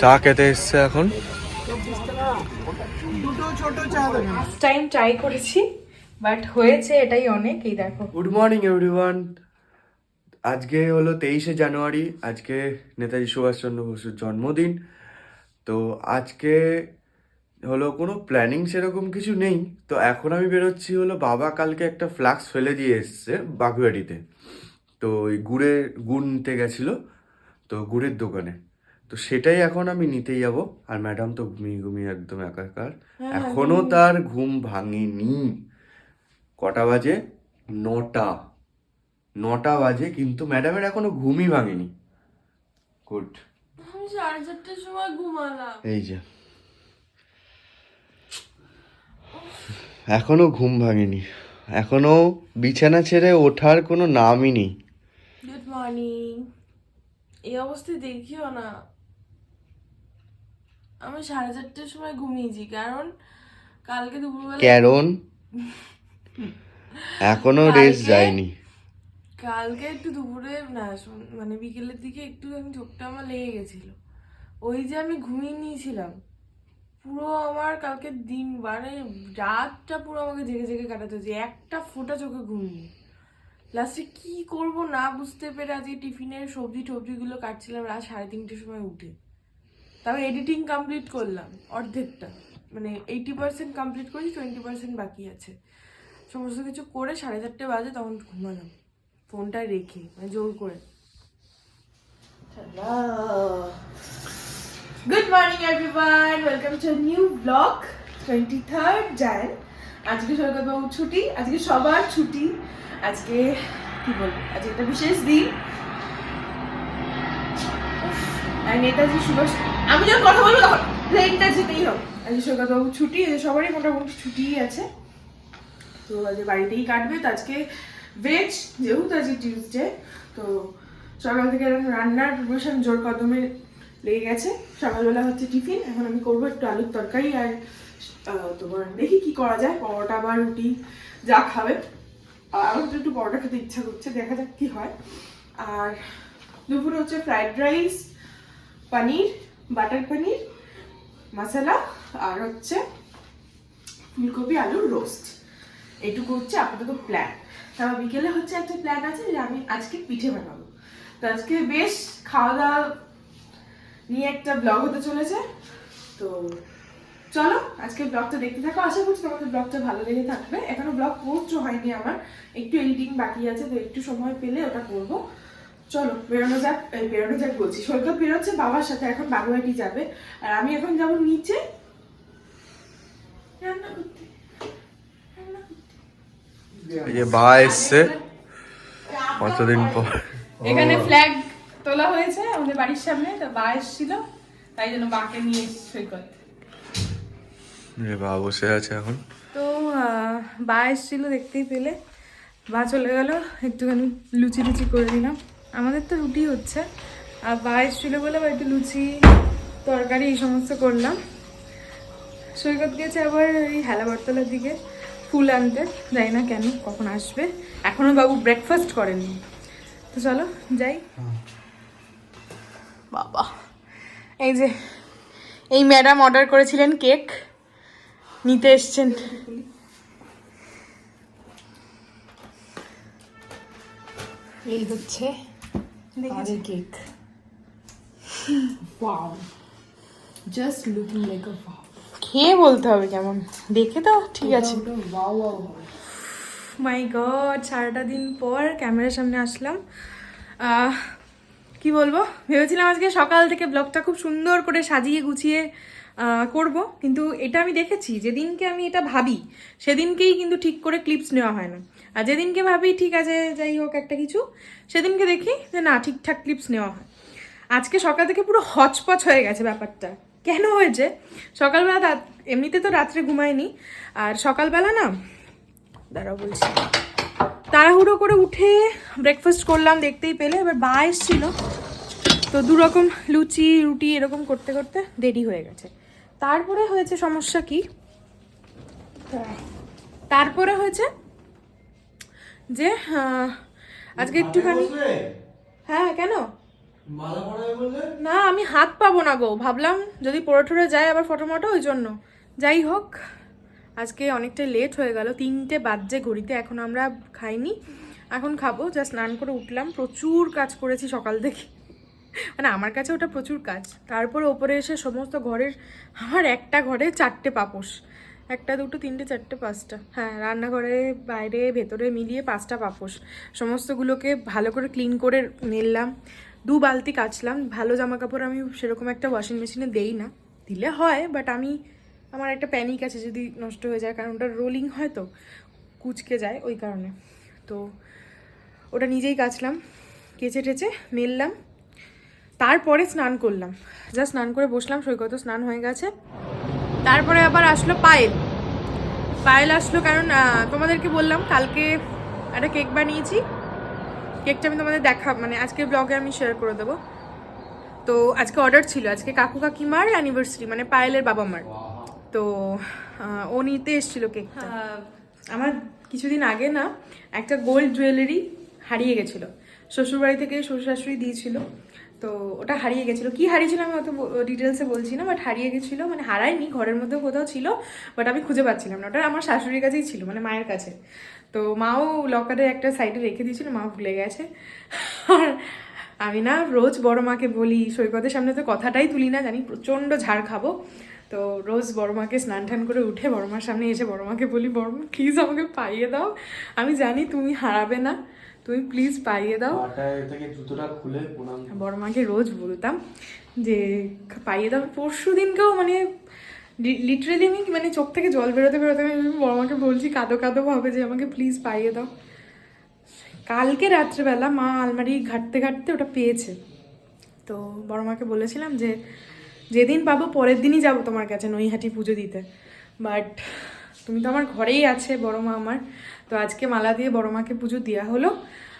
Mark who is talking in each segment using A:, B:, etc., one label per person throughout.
A: চা খেতে এসছে এখন।
B: টাইম ট্রাই করেছি বাট হয়েছে এটাই অনেক এই দেখো।
A: গুড মর্নিং এভরিওয়ান আজকে হলো তেইশে জানুয়ারি আজকে নেতাজি সুভাষচন্দ্র বসুর জন্মদিন। তো আজকে হলো কোনো প্ল্যানিং সেরকম কিছু নেই। তো এখন আমি বেরোচ্ছি হলো বাবা কালকে একটা ফ্লাক্স ফেলে দিয়ে এসছে বাগুয়াটিতে তো ওই গুড়ের গুড় নিতে গেছিল তো গুড়ের দোকানে। তো সেটাই এখন আমি নিতে যাব। আর ম্যাডাম তো ঘুমিয়ে ঘুমিয়ে একদম একাকার। এখনও তার ঘুম ভাঙেনি। কটা বাজে? নটা। নটা বাজে কিন্তু ম্যাডামের এখনও ঘুমই ভাঙেনি। গুড।
C: আমি সাড়ে চারটের সময় ঘুমালাম।
A: এই যে। এখনও ঘুম ভাঙেনি। এখনও বিছানা ছেড়ে ওঠার কোনো নামই নেই।
C: গুড মর্নিং এই অবস্থায় দেখিও না। আমি সাড়ে চারটের সময় ঘুমিয়েছি কারণ কালকে দুপুরবেলা
A: কারণ এখনও রেস্ট যায়নি।
C: কালকে একটু দুপুরে না মানে বিকেলের দিকে একটু আমি চোখটা আমার লেগে গেছিল। ওই যে আমি ঘুমিয়ে নিয়েছিলাম পুরো আমার কালকে দিন মানে রাতটা পুরো আমাকে জেগে জেগে কাটাতে হয়েছে একটা ফোঁটা চোখে ঘুমিয়ে লাস্টে কি করব না বুঝতে পেরে আজকে টিফিনের সবজি টবজিগুলো কাটছিলাম রাত সাড়ে তিনটের সময় উঠে। তারপর এডিটিং কমপ্লিট করলাম, অর্ধেকটা। মানে এইটি পার্সেন্ট কমপ্লিট করেছি টোয়েন্টি পার্সেন্ট বাকি আছে। সমস্ত কিছু করে সাড়ে চারটে বাজে তখন ঘুমালাম। ফোনটা রেখে মানে জোর করে। Good morning everyone welcome to new blog twenty third Jan আজকে সৈকতবাবু ছুটি, আজকে সবার ছুটি। আজকে, কি বলব, আজকে একটা বিশেষ দিন। নেতাজি সুভাষ আমি যখন কথা বলব তখন প্লেনটা যেতেই হবে। আজকে সৈকতবাবু ছুটি সবারই মোটামুটি ছুটিই আছে। তো আজকে বাড়িতেই কাটবে। তো আজকে ভেজ যেহেতু আজকে টিউসডে তো সকাল থেকে রান্নার প্রিপারেশন জোর কদমে লেগে গেছে। সকালবেলা হচ্ছে টিফিন। এখন আমি করব একটু আলুর তরকারি আর তোমার দেখি কি করা যায়। পরোটা বা রুটি, যা খাবে। আমার তো একটু পরোটা খেতে ইচ্ছা করছে, দেখা যাক কি হয়। আর দুপুরে হচ্ছে fried rice paneer butter paneer, masala, আর হচ্ছে ফুলকপি, আলুর রোস্ট। এইটুকু হচ্ছে আপাতত প্ল্যান তারপর বিকেলে হচ্ছে একটা প্ল্যান আছে যে আমি আজকে পিঠে বানাবো। তো আজকে বেশ খাওয়া দাওয়া নিয়ে একটা ব্লগ হতে চলেছে। তো চলো আজকে ব্লগটা দেখতে থাকো। আশা করছি তোমাদের ব্লগটা ভালো লেগে থাকবে। এখনও ব্লগ পোস্ট হয়নি আমার। একটু এডিটিং বাকি আছে, তো একটু সময় পেলে ওটা করব। চলো বেরোনো যাক বেরোনো যাক বলছি। সৈকত বেরোচ্ছে বাবার সাথে এখন বাগুয়াটি যাবে। আর আমি এখন যাব নিচে রান্না করতে।
A: এই যে বা এসছে। কতদিন পর?
B: এখানে ফ্ল্যাগ তোলা হয়েছে আমাদের বাড়ির সামনে তো বা এসেছিল তাই জন্য বাকে নিয়ে সৈকত।
A: যে বা বসে আছে এখন।
B: তো বা এসেছিল দেখতেই পেলে। বা চলে গেল একটুখানি লুচি লুচি করে দিলাম আমাদের তো রুটি হচ্ছে। আর বা এসেছিল বলে বা একটু লুচি, তরকারি এই সমস্ত করলাম। সৈকত গেছে আবার ওই হেলাবরতলার দিকে ফুল আনতে। যাই না কেন, কখন আসবে। এখনও বাবু ব্রেকফাস্ট করেনি। তো চলো, যাই। বাবা। এই যে, এই ম্যাডাম অর্ডার করেছিলেন কেক। নিতে এসছেন। এই হচ্ছে আমাদের cake
D: Wow. Just looking like a wow.
B: খেয়ে বলতে হবে কেমন? দেখে তো ঠিক আছে।
D: wow, wow.
B: মাই গড সারাটা দিন পর ক্যামেরার সামনে আসলাম। কি বলব? ভেবেছিলাম আজকে সকাল থেকে ব্লগটা খুব সুন্দর করে সাজিয়ে গুছিয়ে করব। কিন্তু এটা আমি দেখেছি যেদিনকে আমি এটা ভাবি সেদিনকেই কিন্তু ঠিক করে ক্লিপস নেওয়া হয় না। আর যেদিনকে ভাবি, ঠিক আছে, যাই হোক একটা কিছু, সেদিনকে দেখি যে না, ঠিকঠাক ক্লিপস নেওয়া হয়। আজকে সকাল থেকে পুরো হচপচ হয়ে গেছে ব্যাপারটা। কেন হয়েছে? সকালবেলা এমনিতে তো রাত্রে ঘুমায়নি, আর সকালবেলা না, দাঁড়াও বলছি, তাড়াহুড়ো করে উঠে ব্রেকফাস্ট করলাম, দেখতেই পেলে, এবার বা এসছিল। তো দু রকম লুচি, রুটি এরকম করতে করতে দেরি হয়ে গেছে। তারপরে হয়েছে সমস্যা কি? তারপরে হয়েছে যে আহ, আজকে একটুখানি হ্যাঁ কেন? না আমি হাত পাবো না গো। ভাবলাম যদি পড়ে টরে যায় আবার ফটো মটো ওই জন্য। যাই হোক আজকে অনেকটা লেট হয়ে গেল। তিনটে বাজে ঘড়িতে এখন আমরা খাইনি। এখন খাব যা স্নান করে উঠলাম। প্রচুর কাজ করেছি সকাল থেকে। মানে আমার কাছে ওটা প্রচুর কাজ। তারপরে ওপরে এসে সমস্ত ঘরের আমার একটা ঘরে চারটে পাপোশ। একটা, দুটো, তিনটে, চারটে, পাঁচটা। হ্যাঁ রান্নাঘরে বাইরে, ভেতরে মিলিয়ে পাঁচটা পাপোশ। সমস্তগুলোকে ভালো করে ক্লিন করে নিলাম। দু বালতি কাচলাম। ভালো জামা কাপড় আমি সেরকম একটা ওয়াশিং মেশিনে দেই না। দিলে হয়, বাট আমি, আমার একটা প্যানিক আছে যদি নষ্ট হয়ে যায়, কারণ ওটা রোলিং হয় তো, কুচকে যায় ওই কারণে। তো ওটা নিজেই কাচলাম, কেচে টেচে মেললাম। তারপরে স্নান করলাম। যা স্নান করে বসলাম, সৈকত স্নান হয়ে গেছে। তারপরে আবার আসলো পায়েল। পায়েল আসলো কারণ তোমাদেরকে বললাম কালকে একটা কেক বানিয়েছি। কেকটা আমি তোমাদের দেখা মানে আজকে ব্লগে আমি শেয়ার করে দেবো। তো আজকে অর্ডার ছিল আজকে কাকু কাকিমার অ্যানিভার্সারি মানে পায়েলের বাবা মার তো ও নিতে এসেছিল কেকটা। আমার কিছুদিন আগে না একটা গোল্ড জুয়েলারি হারিয়ে গেছিল। শ্বশুরবাড়ি থেকে শ্বশুর শাশুড়ি দিয়েছিল। তো ওটা হারিয়ে গেছিল। কি হারিয়েছিল আমি অত ডিটেলসে বলছি না বাট হারিয়ে গেছিল মানে হারায়নি, ঘরের মধ্যে কোথাও ছিল বাট আমি খুঁজে পাচ্ছিলাম না। ওটা আমার শাশুড়ির কাছেই ছিল মানে মায়ের কাছে। তো মাও লকারে একটা সাইডে রেখে দিয়েছিল মা ভুলে গেছে। আর আমি না রোজ বড় মাকে বলি, সৈকতের সামনে তো কথাটাই তুলি না, জানি প্রচণ্ড ঝাড় খাব। তো রোজ বড় মাকে স্নান টান করে উঠে বড় মার সামনে এসে বড় মাকে বলি, বড় মা প্লিজ আমাকে পাইয়ে দাও। আমি জানি তুমি হারাবে না তুমি প্লিজ পাইয়ে দাও।
A: পাটায় জুতোটা খুলে
B: বড় মাকে রোজ বলতাম যে পাইয়ে দাও। পরশু দিনকেও মানে লিটারেলি আমি মানে চোখ থেকে জল বেরোতে বেরোতে আমি বড় মাকে বলছি কাঁদো কাঁদো ভাবে যে আমাকে প্লিজ পাইয়ে দাও। কালকে রাত্রেবেলা মা আলমারি ঘাটতে ঘাটতে ওটা পেয়েছে। তো বড় মাকে বলেছিলাম যে যেদিন পাবো পরের দিনই যাব তোমার কাছে নৈহাটি পুজো দিতে। বাট তুমি তো আমার ঘরেই আছে, বড় মা আমার। তো আজকে মালা দিয়ে বড় মাকে পুজো দেওয়া হলো।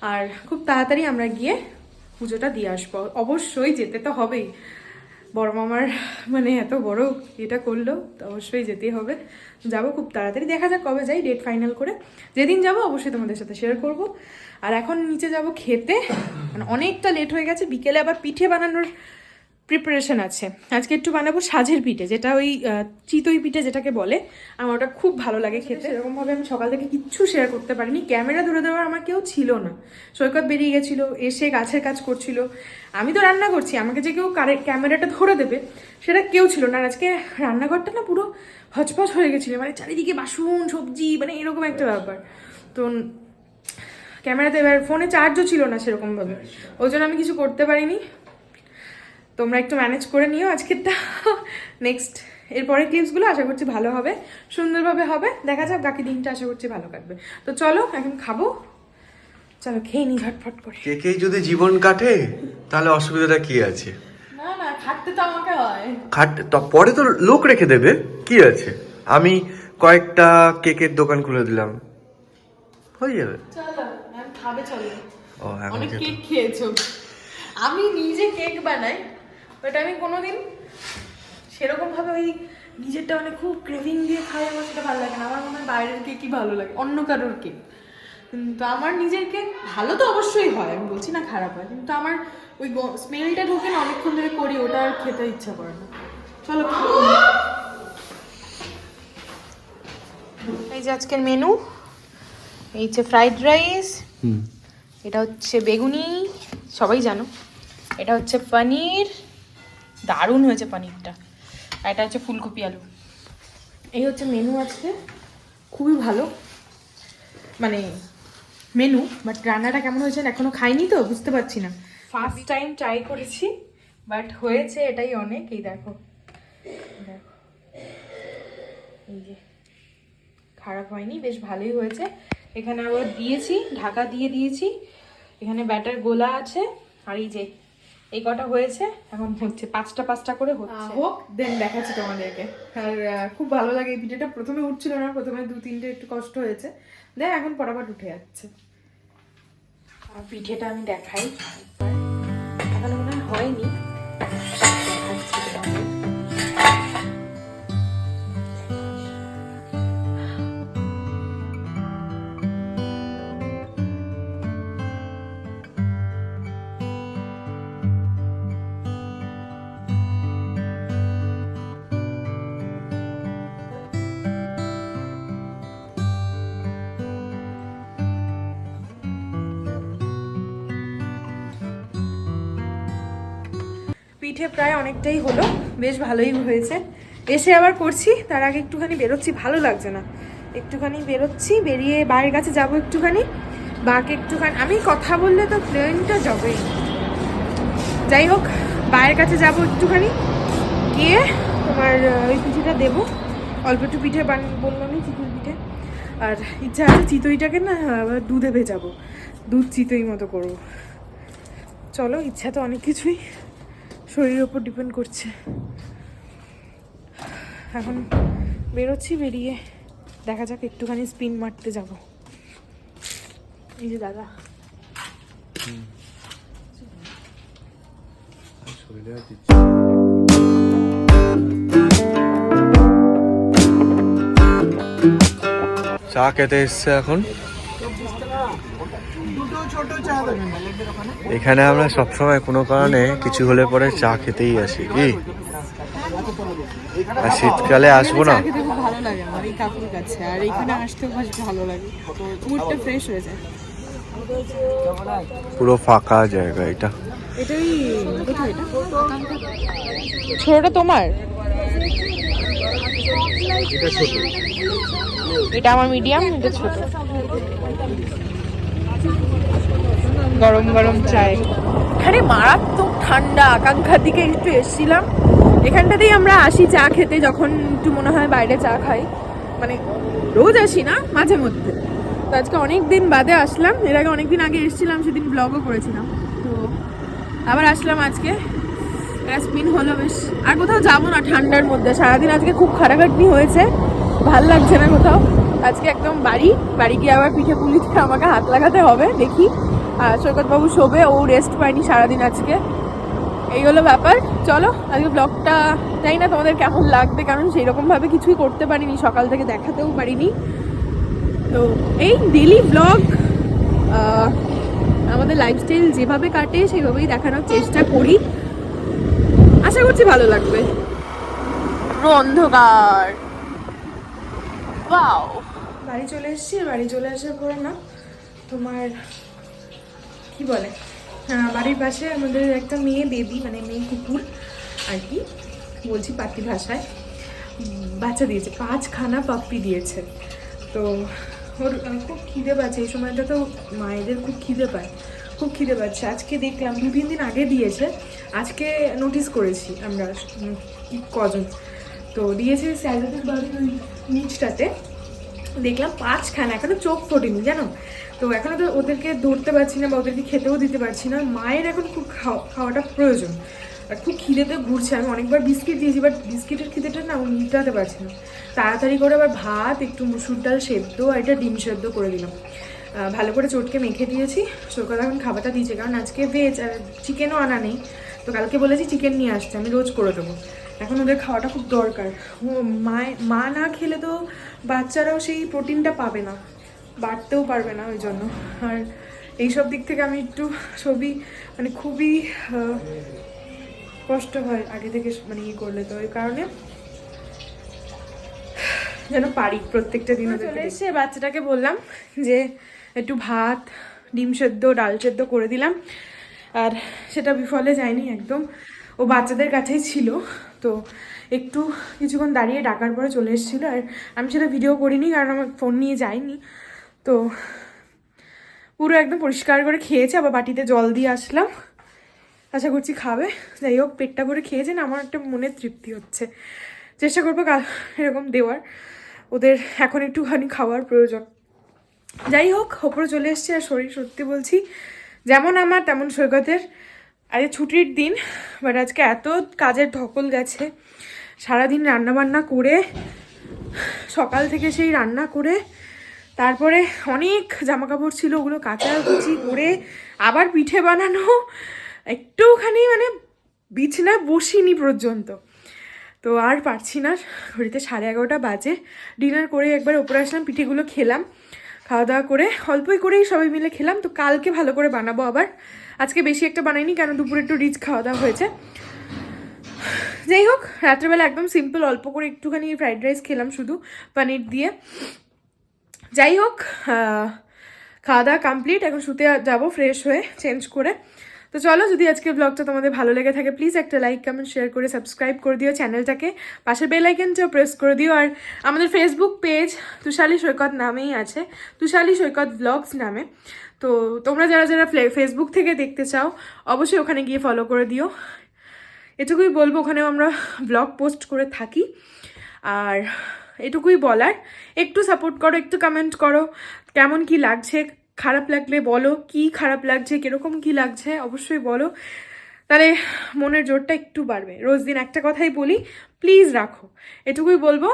B: আর খুব তাড়াতাড়ি আমরা গিয়ে পুজোটা দিয়ে আসব। অবশ্যই যেতে তো হবেই। বড় মামার মানে এত বড় এটা করল, তো অবশ্যই যেতেই হবে। যাব খুব তাড়াতাড়ি। দেখা যাক কবে যাই ডেট ফাইনাল করে। যেদিন যাব অবশ্যই তোমাদের সাথে শেয়ার করব। আর এখন নিচে যাব খেতে। মানে অনেকটা লেট হয়ে গেছে। বিকেলে আবার পিঠে বানানোর প্রিপারেশন আছে। আজকে একটু বানাবো সাজের পিঠে যেটা ওই চিতই পিঠে যেটাকে বলে। আমার ওটা খুব ভালো লাগে খেতে। এরকমভাবে আমি সকাল থেকে কিচ্ছু শেয়ার করতে পারিনি। ক্যামেরা ধরে দেওয়ার আমার কেউ ছিল না। সৈকত বেরিয়ে গেছিল এসে গাছের কাজ করছিল। আমি তো রান্না করছি আমাকে যে কেউ কারে- ক্যামেরাটা ধরে দেবে সেটা কেউ ছিল না। আর আজকে রান্নাঘরটা না পুরো হচপচ হয়ে গেছিল। মানে চারিদিকে বাসন সবজি মানে এরকম একটা ব্যাপার। তো ক্যামেরাতে এবার ফোনে চার্জও ছিল না সেরকমভাবে। ওই জন্য আমি কিছু করতে পারিনি। তোমরা একটু ম্যানেজ করে নিও আজকেরটা। নেক্সট এরপরে ক্লিপসগুলো আশা করছি ভালো হবে সুন্দরভাবে হবে। দেখা যাক বাকি দিনটা আশা করছি ভালো কাটবে। তো চলো এখন খাব। চলো খেয়ে নি ঝটফট করে।
A: কেকেই যদি জীবন কাটে তাহলে অসুবিধাটা কি আছে?
C: না না খাটতে তো আমাকে হয়।
A: খাট তো পরে তো লোক রেখে দেবে কি আছে? আমি কয়েকটা কেকের দোকান খুলে দিলাম। হয়ে যাবে।
C: চলো খাবে চলো।
A: ও এখন
C: অনেক কেক খেয়েছো। আমি নিজে কেক বানাই
B: বাট আমি কোনো দিন সেরকমভাবে ওই নিজেরটা মানে খুব ক্রেভিং দিয়ে খাই আমার সেটা ভালো লাগে না। আমার মনে হয় বাইরের কেকই ভালো লাগে অন্য কারোর কেক। কিন্তু আমার নিজের কেক ভালো তো অবশ্যই হয় আমি বলছি না খারাপ হয় কিন্তু আমার ওই স্মেলটা ঢোকে না অনেকক্ষণ ধরে করি ওটা আর খেতে ইচ্ছা করে না। চলো এই যে আজকের মেনু এই যে ফ্রাইড রাইস এটা হচ্ছে বেগুনি সবাই জানো। এটা হচ্ছে পনির দারুণ হয়েছে পনিরটা। আর এটা হচ্ছে ফুলকপি আলু। এই হচ্ছে মেনু আজকে। খুবই ভালো। মানে মেনু বাট রান্নাটা কেমন হয়েছে এখনও খাইনি তো বুঝতে পারছি না। ফার্স্ট টাইম ট্রাই করেছি বাট হয়েছে এটাই অনেক। এই দেখো। দেখো। এই যে। খারাপ হয়নি বেশ ভালোই হয়েছে। এখানে আবার দিয়েছি ঢাকা দিয়ে দিয়েছি। এখানে ব্যাটার গোলা আছে। আর এই যে এই কটা হয়েছে এখন হচ্ছে পাঁচটা পাঁচটা করে হচ্ছে। হোক দেন দেখাচ্ছি তোমাদেরকে। আর খুব ভালো লাগে এই ভিডিওটা। প্রথমে উঠছিল না প্রথমে দু তিনটে একটু কষ্ট হয়েছে। দেখ এখন পটাপট উঠে যাচ্ছে। আর পিঠেটা আমি দেখাই। পিঠে প্রায় অনেকটাই হলো, বেশ ভালোই হয়েছে। এসে আবার করছি, তার আগে একটুখানি বেরোচ্ছি, ভালো লাগছে না। একটুখানি বেরোচ্ছি, বেরিয়ে বাইরের কাছে যাব একটুখানি। বাকে একটুখানি, আমি কথা বললে তো প্লেনটা যাবেই যাই হোক বাইরের কাছে যাব একটুখানি। গিয়ে তোমার ওই পিঠেটা দেবো। অল্প একটু পিঠে বান বললাম চিতই পিঠে। আর ইচ্ছা আছে চিতইটাকে না দুধে ভেজাবো। দুধ চিতই মতো করব। চলো, ইচ্ছা তো অনেক কিছুই। শরীরের ওপর ডিপেন্ড করছে। এখন বেরোচ্ছি, বেরিয়ে দেখা যাক একটুখানি স্পিন মারতে যাব। এই যে দাদা।
A: চা খেতে এসছে এখন। এখানে আমরা সবসময় কোনো কারণে কিছু হলে পরে চা খেতেই আসি কি? আর শীতকালে আসব না?
C: ভালো লাগে আমার এই কাকুর কাছে আর এখানে আসতেও বেশ ভালো লাগে। মুডটা ফ্রেশ হয়ে যায়।
A: পুরো ফাঁকা জায়গা এটা।
C: এটাই কোথায় এটা? ছোটটা তোমার? এটা আমার মিডিয়াম এটা ছোট। গরম গরম চায়
B: এখানে মারাত্মক ঠান্ডা আকাঙ্ক্ষার দিকে একটু এসেছিলাম। এখানটাতেই আমরা আসি চা খেতে যখন একটু মনে হয় বাইরে চা খাই। মানে রোজ আসি না, মাঝে মধ্যে। তো আজকে অনেক দিন বাদে আসলাম। এর আগে অনেক দিন আগে এসেছিলাম, সেদিন ব্লগও করেছিলাম। তো আবার আসলাম আজকে। স্পিন হলো বেশ। আর কোথাও যাব না ঠান্ডার মধ্যে। সারাদিন আজকে খুব খাটাখাটনি হয়েছে। ভালো লাগছে না কোথাও। আজকে একদম বাড়ি বাড়ি গিয়ে আবার পিঠে পুলিতে আমাকে হাত লাগাতে হবে, দেখি। আর সৈকতবাবু শোবে, ও রেস্ট পায়নি সারাদিন আজকে। এই হলো ব্যাপার। চলো, আজকে ব্লগটা জানি না তোমাদের কেমন লাগবে, কারণ সেই রকমভাবে কিছুই করতে পারিনি, সকাল থেকে দেখাতেও পারিনি। তো এই ডেলি ব্লগ আমাদের লাইফস্টাইল যেভাবে কাটে, সেভাবেই দেখানোর চেষ্টা করি। আশা করছি ভালো লাগবে। অন্ধকার। ওয়াও বাড়ি চলে এসেছি, বাড়ি চলে আসার পরে না তোমার, কি বলে বাড়ির পাশে আমাদের একটা মেয়ে বেবি মানে মেয়ে কুকুর আর কি, বলছি পাতি ভাষায় বাচ্চা দিয়েছে, পাঁচখানা পাপ্পি দিয়েছে। তো ওর খুব খিদে পাচ্ছে, এই সময়টা তো মায়েদের খুব খিদে পায়, খুব খিদে পাচ্ছে। আজকে দেখলাম দু তিন দিন আগে দিয়েছে, আজকে নোটিস করেছি আমরা কজন। তো দিয়েছে স্যালাদের বাড়ির নিচটাতে দেখলাম পাঁচখানা, এখনও চোখ ফোটেনি, জানো? তো এখনও তো ওদেরকে ধরতে পারছি না বা ওদেরকে খেতেও দিতে পারছি না। মায়ের এখন খুব খাওয়া, খাওয়াটা প্রয়োজন। আর খুব খিদেতে ঘুরছে, আমি অনেকবার বিস্কিট দিয়েছি বাট বিস্কিটের খিদেটা না মিটাতে পারছি না। তাড়াতাড়ি করে আবার ভাত, একটু মুসুর ডাল সেদ্ধ আর এটা ডিম সেদ্ধ করে দিলাম। ভালো করে চটকে মেখে দিয়েছি। সৈকত এখন খাবারটা দিয়েছে, কারণ আজকে ভেজ আর চিকেনও আনা নেই। তো কালকে বলেছি চিকেন নিয়ে আসতে, আমি রোজ করে দেবো। এখন ওদের খাওয়াটা খুব দরকার। মায় মা না খেলে তো বাচ্চারাও সেই প্রোটিনটা পাবে না বাড়তেও পারবে না ওই জন্য। আর এইসব দিক থেকে আমি একটু ছবি মানে খুবই কষ্ট হয় আগে থেকে মানে ইয়ে করলে তো ওই কারণে। যেন পারি প্রত্যেকটা দিন চলে এসে বাচ্চাটাকে বললাম যে একটু ভাত ডিম সেদ্ধ ডাল সেদ্ধ করে দিলাম। আর সেটা বিফলে যায়নি একদম। ও বাচ্চাদের কাছেই ছিল। তো একটু কিছুক্ষণ দাঁড়িয়ে ডাকার পরে চলে এসেছিল আর আমি সেটা ভিডিও করিনি কারণ আমার ফোন নিয়ে যাইনি তো পুরো একদম পরিষ্কার করে খেয়েছে, আবার বাটিতে জল দিয়ে আসলাম। আশা করছি খাবে। যাই হোক, পেটটা ভরে খেয়েছে না, আমার একটা মনের তৃপ্তি হচ্ছে। চেষ্টা করব এরকম দেওয়ার। ওদের এখন একটুখানি খাওয়ার প্রয়োজন। যাই হোক, ওপরে চলে এসছে আর শরীর সত্যি বলছি, যেমন আমার তেমন সৈকতের। আরে ছুটির দিন, বাট আজকে এত কাজের ধকল গেছে। সারাদিন রান্নাবান্না করে, সকাল থেকে সেই রান্না করে, তারপরে অনেক জামা কাপড় ছিল, ওগুলো কাচাকুচি করে, আবার পিঠে বানানো, একটুখানি মানে বিছনায় বসিনি পর্যন্ত। তো আর পারছি না, ঘড়িতে সাড়ে এগারোটা বাজে, ডিনার করে একবার ওপরে আসলাম, পিঠেগুলো খেলাম, খাওয়া দাওয়া করে, অল্পই করেই সবাই মিলে খেলাম, তো কালকে ভালো করে বানাবো আবার। আজকে বেশি একটা বানাইনি কেন দুপুরে একটু রিচ খাওয়া দাওয়া হয়েছে। যাই হোক রাত্রেবেলা একদম সিম্পল অল্প করে একটুখানি ফ্রাইড রাইস খেলাম শুধু পানির দিয়ে। যাই হোক খাওয়া দাওয়া কমপ্লিট এখন শুতে যাব ফ্রেশ হয়ে চেঞ্জ করে। তো চলো, যদি আজকে ব্লগটা তোমাদের ভালো লেগে থাকে প্লিজ একটা লাইক কমেন্ট শেয়ার করে সাবস্ক্রাইব করে দিও চ্যানেলটাকে পাশের বেল আইকনটাও প্রেস করে দিও। আর আমাদের ফেসবুক পেজ তুষালি সৈকত নামেই আছে, তুষালি সৈকত ব্লগস নামে। তো তোমরা যারা যারা ফেসবুক থেকে দেখতে চাও, অবশ্যই ওখানে গিয়ে ফলো করে দিও। এটুকুই বলব, ওখানেও আমরা ব্লগ পোস্ট করে থাকি। আর এটুকুই বলার, একটু সাপোর্ট করো, একটু কমেন্ট করো, কেমন কি লাগছে খারাপ লাগলে বলো, কি খারাপ লাগছে, কীরকম কি লাগছে, অবশ্যই বলো। তাহলে মনের জোরটা একটু বাড়বে। রোজ দিন একটা কথাই বলি প্লিজ রাখো। এটুকুই বলব।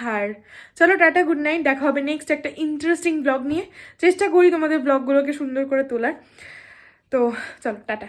B: আর চলো, টাটা গুড নাইট দেখা হবে নেক্সট একটা ইন্টারেস্টিং ব্লগ নিয়ে। চেষ্টা করি তোমাদের ব্লগগুলোকে সুন্দর করে তোলার। তো চলো, টাটা।